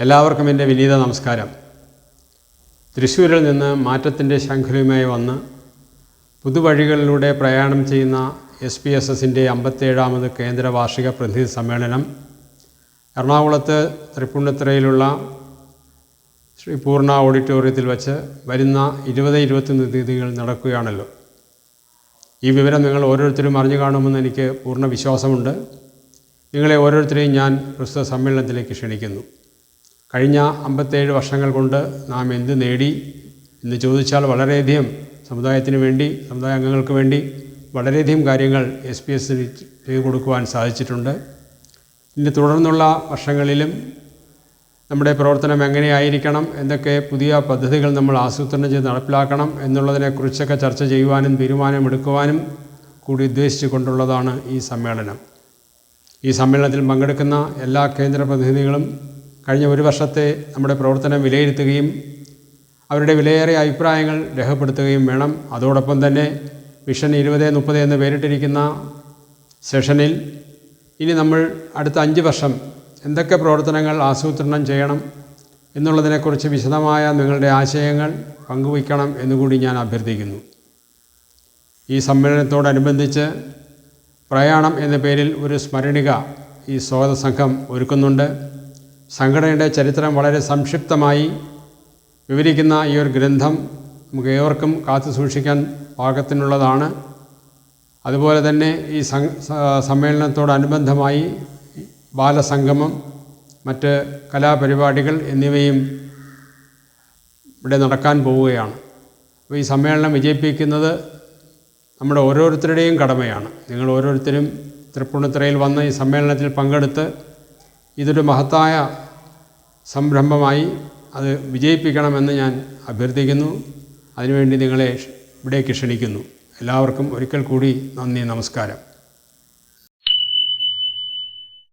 എല്ലാവർക്കും എന്റെ വിനീത നമസ്കാരം. തൃശ്ശൂരിൽ നിന്ന് മാറ്റത്തിന്റെ ശംഖലയുമായി വന്ന് പുതുവഴികളിലൂടെ പ്രയാണം ചെയ്യുന്ന എസ് പി എസ് എസിന്റെ അമ്പത്തേഴാമത് കേന്ദ്ര വാർഷിക പ്രതിനിധി സമ്മേളനം എറണാകുളത്ത് തൃപ്പൂണിത്തുറയിലുള്ള ശ്രീ പൂർണ ഓഡിറ്റോറിയത്തിൽ വച്ച് വരുന്ന ഇരുപത് ഇരുപത്തൊന്ന് തീയതികൾ നടക്കുകയാണല്ലോ. ഈ വിവരം നിങ്ങൾ ഓരോരുത്തരും അറിഞ്ഞു കാണുമെന്ന് എനിക്ക് പൂർണ വിശ്വാസമുണ്ട്. നിങ്ങളെ ഓരോരുത്തരെയും ഞാൻ പ്രസ്തുത സമ്മേളനത്തിലേക്ക് ക്ഷണിക്കുന്നു. കഴിഞ്ഞ അമ്പത്തേഴ് വർഷങ്ങൾ കൊണ്ട് നാം എന്ത് നേടി എന്ന് ചോദിച്ചാൽ വളരെയധികം സമുദായത്തിന് വേണ്ടി സമുദായ അംഗങ്ങൾക്ക് വേണ്ടി വളരെയധികം കാര്യങ്ങൾ എസ് പി എസിന് ചെയ്തു കൊടുക്കുവാൻ സാധിച്ചിട്ടുണ്ട്. ഇനി തുടർന്നുള്ള വർഷങ്ങളിലും നമ്മുടെ പ്രവർത്തനം എങ്ങനെയായിരിക്കണം എന്തൊക്കെ പുതിയ പദ്ധതികൾ നമ്മൾ ആസൂത്രണം ചെയ്ത് നടപ്പിലാക്കണം എന്നുള്ളതിനെക്കുറിച്ചൊക്കെ ചർച്ച ചെയ്യുവാനും തീരുമാനമെടുക്കുവാനും കൂടി ഉദ്ദേശിച്ചു കൊണ്ടുള്ളതാണ് ഈ സമ്മേളനം. ഈ സമ്മേളനത്തിൽ പങ്കെടുക്കുന്ന എല്ലാ കേന്ദ്ര പ്രതിനിധികളും കഴിഞ്ഞ ഒരു വർഷത്തെ നമ്മുടെ പ്രവർത്തനം വിലയിരുത്തുകയും അവരുടെ വിലയേറിയ അഭിപ്രായങ്ങൾ രേഖപ്പെടുത്തുകയും വേണം. അതോടൊപ്പം തന്നെ മിഷൻ ഇരുപത് മുപ്പത് എന്ന് പേരിട്ടിരിക്കുന്ന സെഷനിൽ ഇനി നമ്മൾ അടുത്ത അഞ്ച് വർഷം എന്തൊക്കെ പ്രവർത്തനങ്ങൾ ആസൂത്രണം ചെയ്യണം എന്നുള്ളതിനെക്കുറിച്ച് വിശദമായ നിങ്ങളുടെ ആശയങ്ങൾ പങ്കുവയ്ക്കണം എന്നുകൂടി ഞാൻ അഭ്യർത്ഥിക്കുന്നു. ഈ സമ്മേളനത്തോടനുബന്ധിച്ച് പ്രയാണം എന്ന പേരിൽ ഒരു സ്മരണിക ഈ സ്വാഗത സംഘം ഒരുക്കുന്നുണ്ട്. സംഘടനയുടെ ചരിത്രം വളരെ സംക്ഷിപ്തമായി വിവരിക്കുന്ന ഈ ഒരു ഗ്രന്ഥം നമുക്ക് ഏവർക്കും കാത്തു സൂക്ഷിക്കാൻ പാകത്തിനുള്ളതാണ്. അതുപോലെ തന്നെ ഈ സമ്മേളനത്തോടനുബന്ധമായി ബാലസംഗമം മറ്റ് കലാപരിപാടികൾ എന്നിവയും ഇവിടെ നടക്കാൻ പോവുകയാണ്. അപ്പോൾ ഈ സമ്മേളനം വിജയിപ്പിക്കുന്നത് നമ്മുടെ ഓരോരുത്തരുടെയും കടമയാണ്. നിങ്ങൾ ഓരോരുത്തരും തൃപ്പൂണിത്തറയിൽ വന്ന് ഈ സമ്മേളനത്തിൽ പങ്കെടുത്ത് ഇതൊരു മഹത്തായ സംരംഭമായി അത് വിജയിപ്പിക്കണമെന്ന് ഞാൻ അഭ്യർത്ഥിക്കുന്നു. അതിനുവേണ്ടി നിങ്ങളെ ഇവിടേക്ക് ക്ഷണിക്കുന്നു. എല്ലാവർക്കും ഒരിക്കൽ കൂടി നന്ദി നമസ്കാരം.